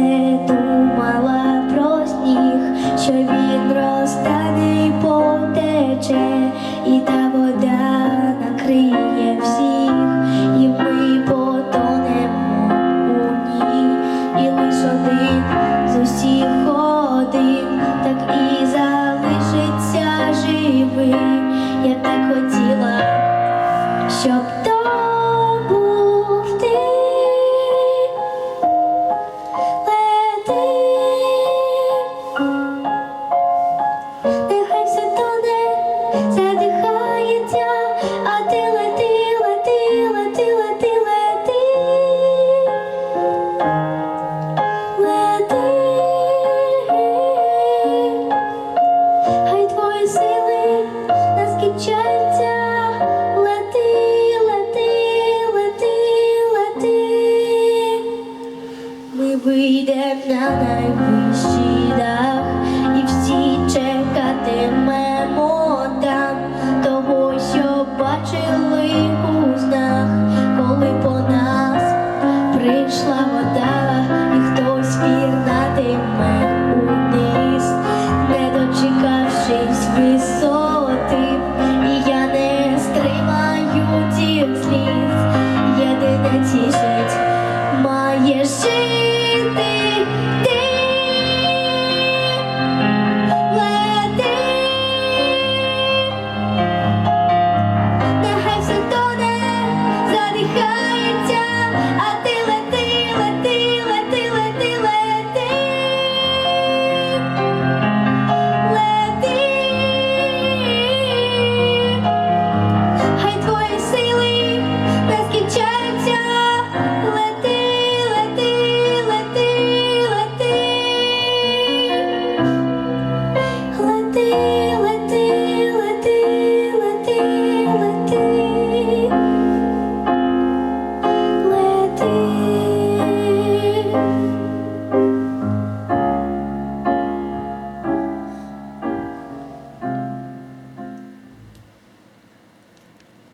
все думала про сніг, що він розтане й потече, і та вода накриє всіх, і ми потонемо у ній, і лиш один з усіх один, так і залишиться живим. Я так хотіла, щоб мчаться, лети, лети, лети, ми вийдемо на найвищий дах і всі чекатимемо там того, що бачили у снах, коли по нас прийшла вода і хтось пірнатиме.